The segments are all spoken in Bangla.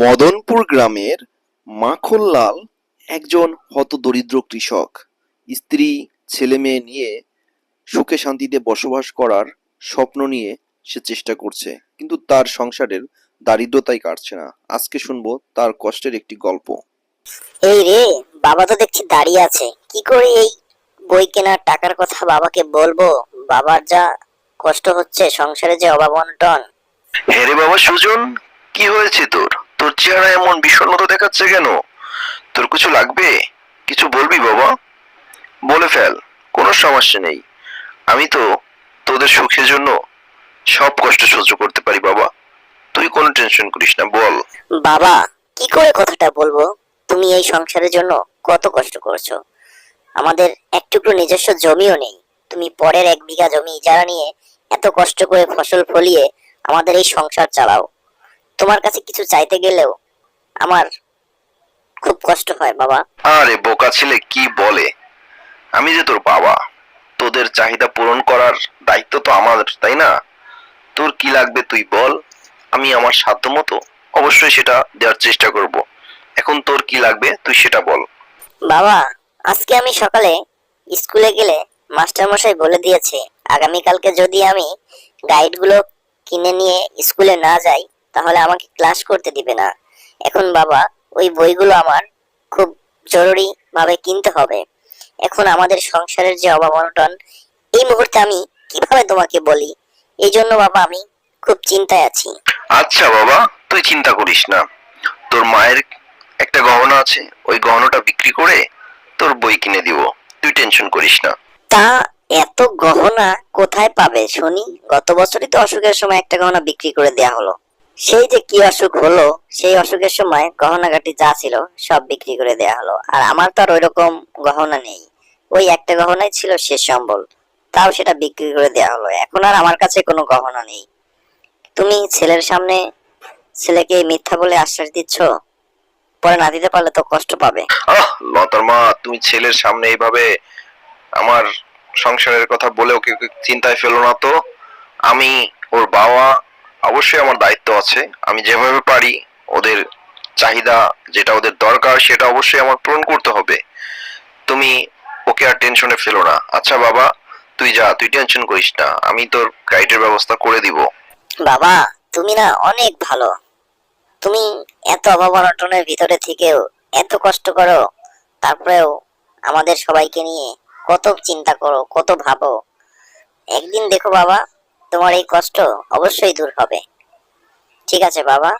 মদনপুর গ্রামের মাখনলাল একজন হতদরিদ্র কৃষক। স্ত্রী ছেলে মেয়ে নিয়ে সুখে শান্তিতে বসবাস করার স্বপ্ন নিয়ে সে চেষ্টা করছে কিন্তু তার সংসারের দারিদ্রতাই কাটছে না। আজকে শুনব তার কষ্টের একটি গল্প। এই রে বাবা তো দেখছি দাঁড়িয়ে আছে। কি করে এই বই কেনার টাকার কথা বাবাকে বলব? বাবার যা কষ্ট হচ্ছে সংসারে যে অভাব অনটন। হ্যাঁ রে বাবা সুজন কি হয়েছে তোর? তোর চেহারা এমন বিষণ্ণতা দেখাচ্ছে কেন? তোর কিছু লাগবে? কিছু বলবি বাবা? বলে ফেল, কোনো সমস্যা নেই। আমি তো তোদের সুখের জন্য সব কষ্ট সহ্য করতে পারি বাবা। তুই কোনো টেনশন করিস না, বল। বাবা, কি করে কথাটা বলব? তুমি এই সংসারের জন্য কত কষ্ট করছ? আমাদের একটুকরো নিজস্ব জমিও নেই। তুমি পরের এক বিঘা জমি ইজারা নিয়ে এত কষ্ট করে ফসল ফলিয়ে আমাদের এই সংসার চালাও। তোমার কাছে কিছু চাইতে গেলেও আমার খুব কষ্ট হয় বাবা। আরে বোকা ছেলে কি বলে? আমি যে তোর বাবা তোদের চাহিদা পূরণ করার দায়িত্ব তো আমার তাই না? তোর কি লাগবে তুই বল আমি আমার সাধ্য মতো অবশ্যই সেটা দেওয়ার চেষ্টা করব। এখন তোর কি লাগবে তুই সেটা বল। বাবা আজকে আমি সকালে স্কুলে গেলে মাস্টার মশাই বলে দিয়েছে আগামীকালকে যদি আমি গাইডগুলো কিনে নিয়ে স্কুলে না যাই তাহলে আমাকে ক্লাস করতে দিবে না। এখন বাবা ওই বইগুলো আমার খুব জরুরি ভাবে কিনতে হবে। এখন আমাদের সংসারের যে অভাব অনটন এই মুহূর্তে আমি কীভাবে তোমাকে বলি? এই জন্য বাবা আমি খুব চিন্তায় আছি। আচ্ছা বাবা তুই চিন্তা করিস না। তোর মায়ের একটা গহনা আছে ওই গহনাটা বিক্রি করে তোর বই কিনে দিব। তুই টেনশন করিস না। তা এত গহনা কোথায় পাবে শুনি? গত বছরই তো অসুখের সময় একটা গহনা বিক্রি করে দেয়া হলো। সেই যে কি অসুখ হলো, সেই অসুখের সময় গহনাগাটি যা ছিল সব বিক্রি করে দেয়া হলো। আর আমার তো আর ওই রকম গহনা নেই। ওই একটা গহনাই ছিল শেষ সম্বল। তাও সেটা বিক্রি করে দেয়া হলো। এখন আর আমার কাছে কোনো গহনা নেই। তুমি ছেলের সামনে ছেলেকে মিথ্যা বলে আশ্বাস দিচ্ছ? পরে না দিতে পারলে তো কষ্ট পাবে। মা, তুমি ছেলের সামনে এইভাবে আমার সংসারের কথা বলে ওকে চিন্তায় ফেলো না তো। আমি ওর বাবা অবশ্যই আমার দায়িত্ব আছে। আমি যেভাবে পারি ওদের চাহিদা যেটা ওদের দরকার সেটা অবশ্যই আমার পূরণ করতে হবে। তুমি ওকে আর টেনশনে ফেলো না। আচ্ছা বাবা, তুই যা, তুই টেনশন করিস না। আমি তোর গাইডের ব্যবস্থা করে দিব। বাবা, তুমি না অনেক ভালো। তুমি এত অভাব অনটনের ভিতরে থেকেও এত কষ্ট করো, তারপরেও আমাদের সবাইকে নিয়ে কত চিন্তা করো, কত ভাবো। একদিন দেখো বাবা তোমার এই কষ্ট অবশ্যই দূর হবে। ঠিক আছে বাবা।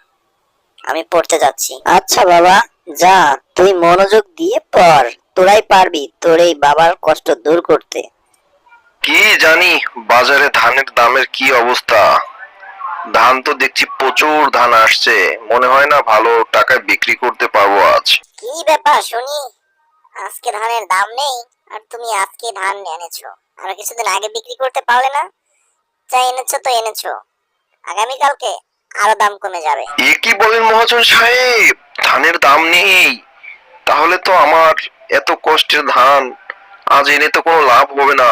আমি পড়তে যাচ্ছি। আচ্ছা বাবা। যা তুই মনোযোগ দিয়ে পড়। তোরাই পারবি তোর এই বাবার কষ্ট দূর করতে। কি জানি বাজারে ধানের দামের কি অবস্থা। ধান তো দেখছি প্রচুর ধান আসছে। মনে হয় না ভালো টাকায় বিক্রি করতে পারব আজ। কি ব্যাপার শুনি? আজকে ধানের দাম নেই আর তুমি আজকে ধান এনেছো। আর কিছুদিন আগে বিক্রি করতে পারলে না? যা এনেছো তো এনেছো। আগামী কালকে আরও দাম কমে যাবে। এ কি বলেন মহাজন সাহেব? ধানের দাম নেই। তাহলে তো আমার এত কষ্টের ধান, আজ এনে তো কোনো লাভ হবে না।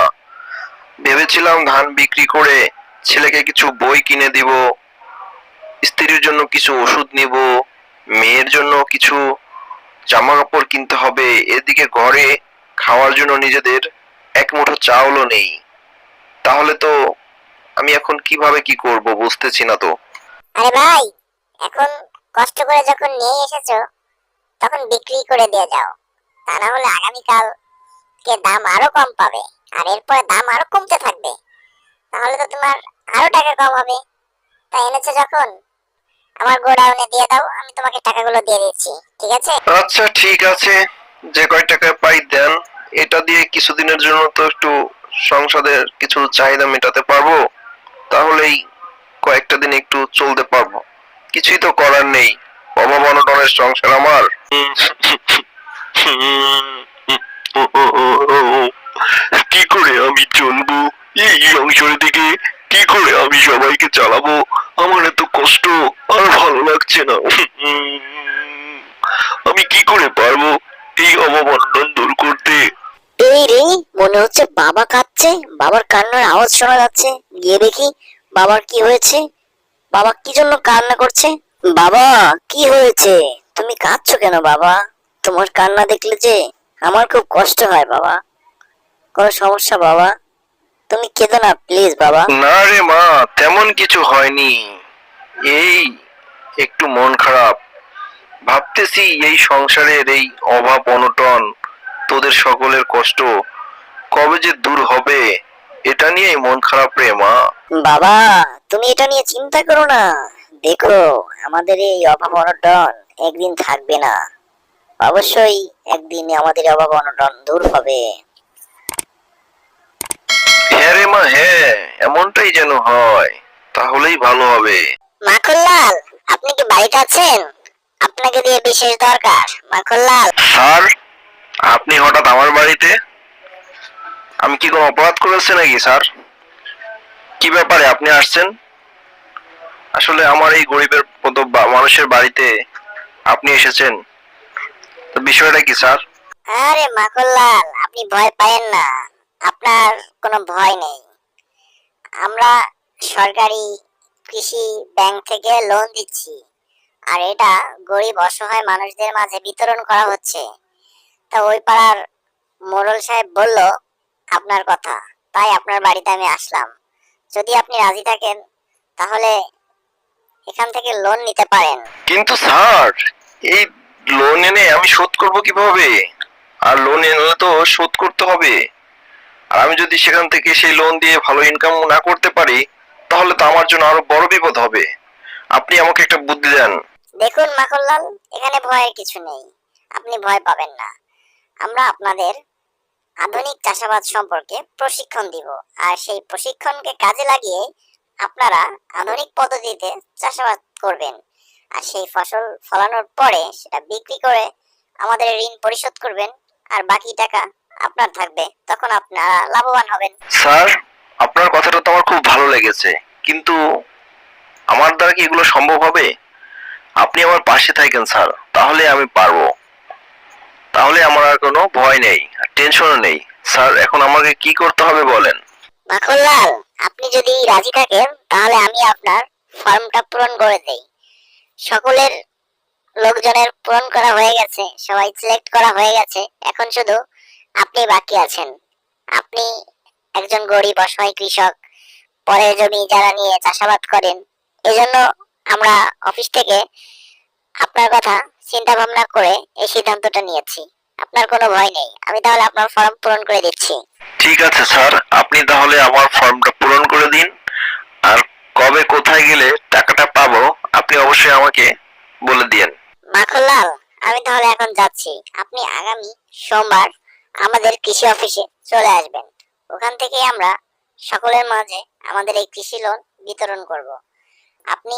ভেবেছিলাম ধান বিক্রি করে ছেলেকে কিছু বই কিনে দিব, স্ত্রীর জন্য কিছু ওষুধ নিব, মেয়ের জন্য কিছু জামা কাপড় কিনতে হবে। এদিকে ঘরে খাওয়ার জন্য নিজেদের এক মুঠো চাউলও নেই। তাহলে তো আমি এখন কীভাবে কি করব বুঝতেছি না তো। আরে ভাই এখন কষ্ট করে যখন নিয়ে এসেছ তখন বিক্রি করে দিয়ে যাও। তা না হলে আগামীকাল কে দাম আরও কম পাবে আর এরপরে দাম আরও কমতে থাকবে। তাহলে তো তোমার আরও টাকা কম হবে। তাই এনেছো যখন আমার গোডাউনে দিয়ে দাও আমি তোমাকে টাকাগুলো দিয়ে দিচ্ছি ঠিক আছে? আচ্ছা ঠিক আছে। যে কয় টাকা পাই দেন। এটা দিয়ে কিছুদিনের জন্য তো একটু সংসারের কিছু চাহিদা মেটাতে পারব। তাহলেই কয়েকটা দিন একটু চলতে পারব। কিছুই তো করার নেই। অভাব সংসার আমার। কি করে আমি চলবো? এই সংসারের দিকে কি করে আমি সবাইকে চালাবো? আমার এত কষ্ট, আর ভালো লাগছে না। আমি কি করে পারব এই অভাব দূর করতে? এই রে, মনে হচ্ছে বাবা কাঁদছে। বাবার কান্নার আওয়াজ শোনা যাচ্ছে। গিয়ে দেখি বাবার কি হয়েছে। বাবা কি জন্য কান্না করছে? বাবা, কি হয়েছে? তুমি কাঁদছো কেন বাবা? তোমার কান্না দেখলে যে আমার খুব কষ্ট হয় বাবা। কোনো সমস্যা বাবা? তুমি কেঁদো না, প্লিজ বাবা। না রে মা, তেমন কিছু হয়নি। এই, একটু মন খারাপ। ভাবতেছি এই সংসারের এই অভাব, অনটন তোদের সকলের কষ্ট কবে যে দূর হবে এটা নিয়েই মন খারাপ রে মা। বাবা তুমি এটা নিয়ে চিন্তা করো না। দেখো আমাদের এই অভাব অনটন একদিন থাকবে না। অবশ্যই একদিন আমাদের অভাব অনটন দূর হবে। হ্যাঁ রে মা হ্যাঁ এমনটাই যেন হয় তাহলেই ভালো হবে। মাখনলাল আপনি কি বাড়িতে আছেন? আপনাকে দিয়ে বিশেষ দরকার মাখনলাল। স্যার আপনি হঠাৎ আমার বাড়িতে? আমি কি কোনো অপরাধ করেছি নাকি, স্যার? কি ব্যাপারে আপনি আসছেন? আসলে আমার এই গরিবের মতো মানুষের বাড়িতে আপনি এসেছেন। তো বিষয়টা কি, স্যার? আরে মাখনলাল আপনি ভয় পায়েন না। আপনার কোনো ভয় নেই। আমরা সরকারি কৃষি ব্যাংক থেকে লোন দিচ্ছি। আর এটা গরিব, অসহায় মানুষদের মাঝে বিতরণ করা হচ্ছে। তা ওই পাড়ার মোড়ল সাহেব বলল আপনার কথা। তাই আপনার বাড়িতে আমি আসলাম। যদি আপনি রাজি থাকেন তাহলে এখান থেকে লোন নিতে পারেন। কিন্তু স্যার এই লোন এনে আমি শোধ করব কীভাবে? আর লোন এনে তো শোধ করতে হবে। আর আমি যদি সেখান থেকে সেই লোন দিয়ে ভালো ইনকাম না করতে পারি তাহলে তো আমার জন্য আরও বড় বিপদ হবে। আপনি আমাকে একটা বুদ্ধি দেন। দেখুন মাখনলাল এখানে ভয়ের কিছু নেই। আপনি ভয় পাবেন না। আমরা আপনাদের আধুনিক চাষাবাদ সম্পর্কে প্রশিক্ষণ দিব। আর সেই প্রশিক্ষণকে কাজে লাগিয়ে আপনারা আধুনিক পদ্ধতিতে চাষাবাদ করবেন। আর সেই ফসল ফলানোর পরে সেটা বিক্রি করে আমাদের ঋণ পরিশোধ করবেন। আর বাকি টাকা আপনার থাকবে, তখন আপনারা লাভবান হবেন। স্যার, আপনার কথাটা তো আমার খুব ভালো লেগেছে। কিন্তু আমার দ্বারা কি এগুলো সম্ভব হবে? আপনি আমার পাশে থাকেন, স্যার। তাহলে আমি পারব। তাহলে আমার আর কোনো ভয় নেই টেনশনও নেই। স্যার, এখন আমাকে কি করতে হবে বলেন? মাখনলাল আপনি যদি রাজি থাকেন, তাহলে আমি আপনার ফর্মটা পূরণ করে দেই। সকলের লোকজনের পূরণ করা হয়ে গেছে, সবাই সিলেক্ট করা হয়ে গেছে। এখন শুধু আপনি বাকি আছেন। আপনি একজন গরিব, অসহায় কৃষক পরে জমি যারা নিয়ে চাষাবাদ করেন, এজন্য আমরা অফিস থেকে আপনার কথা চিন্তা ভাবনা করে এই সিদ্ধান্তটা নিয়েছি। আপনার কোনো ভয় নেই। আমি তাহলে আপনার ফর্ম পূরণ করে দিচ্ছি। ঠিক আছে স্যার। আপনি তাহলে আমার ফর্মটা পূরণ করে দিন। আর কবে কোথায় গেলে টাকাটা পাবো আপনি অবশ্যই আমাকে বলে দিন মাখনলাল আমি তাহলে এখন যাচ্ছি। আপনি আগামী সোমবার আমাদের কৃষি অফিসে চলে আসবেন। ওখান থেকে আমরা সকলের মাঝে আমাদের এই কৃষি লোন বিতরণ করব। আপনি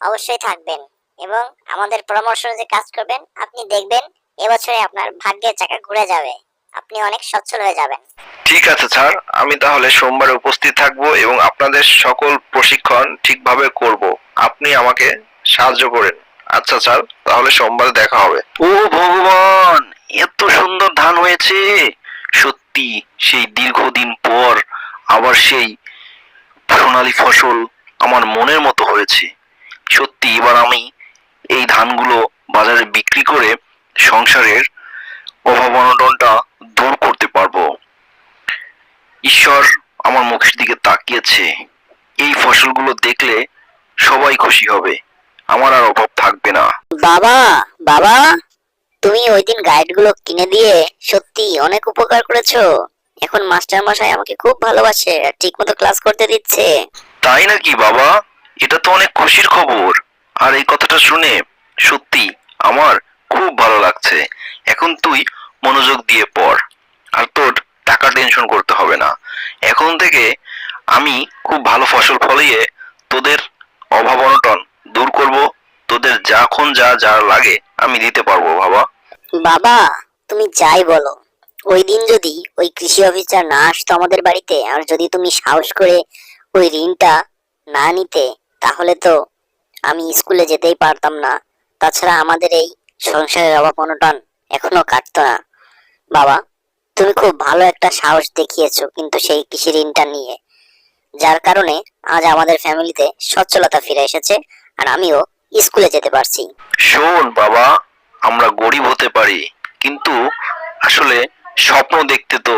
অবশ্যই থাকবেন। এবং আমাদের পরামর্শ যে কাজ করবেন আপনি দেখবেন এবছরে আপনার ভাগ্যের চাকা ঘুরে যাবে। আপনি অনেক সচ্ছল হয়ে যাবেন। ঠিক আছে স্যার। আমি তাহলে সোমবারে উপস্থিত থাকব এবং আপনাদের সকল প্রশিক্ষণ ঠিকভাবে করব। আপনি আমাকে সাহায্য করেন। আচ্ছা স্যার তাহলে সোমবার দেখা হবে। ও ভগবান এত সুন্দর ধান হয়েছে। সত্যি সেই দীর্ঘদিন পর আবার সেই সোনালী ফসল আমার মনের মতো হয়েছে। সত্যি এবার আমি এই ধানগুলো বাজারে বিক্রি করে সংসারের অভাব অনটনটা দূর করতে পারব। ঈশ্বর আমার মুখের দিকে তাকিয়েছে। এই ফসলগুলো দেখলে সবাই খুশি হবে। আমার আর অভাব থাকবে না। বাবা বাবা তুমি ওই দিন গাইডগুলো কিনে দিয়ে সত্যি অনেক উপকার করেছ। এখন মাস্টার মশাই আমাকে খুব ভালোবাসে আর ঠিক মতো ক্লাস করতে দিচ্ছে। তাই নাকি বাবা? এটা তো অনেক খুশির খবর। আর এই কথাটা শুনে সত্যি আমার খুব ভালো লাগছে। এখন তুই মনোযোগ দিয়ে পড়। আর তোর টাকা টেনশন করতে হবে না। এখন থেকে আমি খুব ভালো ফসল ফলিয়ে তোদের অভাব অনটন দূর করব। তোদের যখন যা যা লাগে আমি দিতে পারব, বাবা। বাবা, তুমি যাই বলো। ওই দিন যদি ওই কৃষি অফিসার না আসতো আমাদের বাড়িতে, আর যদি তুমি সাহস করে ওই ঋণটা না নিতে, তাহলে তো আমি স্কুলে যেতেই পারতাম না। তাছাড়া আমাদের এই সংসারের অভাব অনটন এখনও কাটতো না। বাবা, তুমি খুব ভালো একটা সাহস দেখিয়েছো কিন্তু সেই কৃষি ঋণটা নিয়ে। যার কারণে আজ আমাদের ফ্যামিলিতে সচ্ছলতা ফিরে এসেছে আর আমিও স্কুলে যেতে পারছি। শোন বাবা, আমরা গরিব হতে পারি, কিন্তু আসলে স্বপ্ন দেখতে তো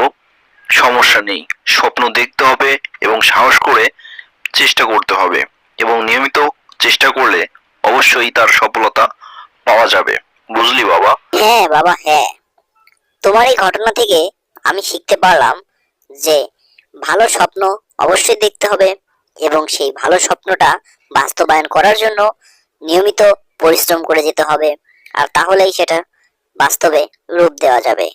সমস্যা নেই। স্বপ্ন দেখতে হবে এবং সাহস করে চেষ্টা করতে হবে এবং নিয়মিত চেষ্টা করলে অবশ্যই তার সফলতা পাওয়া যাবে। বুঝলি বাবা? হ্যাঁ বাবা হ্যাঁ। তোমার এই ঘটনা থেকে আমি শিখতে পারলাম যে ভালো স্বপ্ন অবশ্যই দেখতে হবে এবং সেই ভালো স্বপ্নটা বাস্তবায়ন করার জন্য নিয়মিত পরিশ্রম করে যেতে হবে। আর তাহলেই সেটা বাস্তবে রূপ দেওয়া যাবে।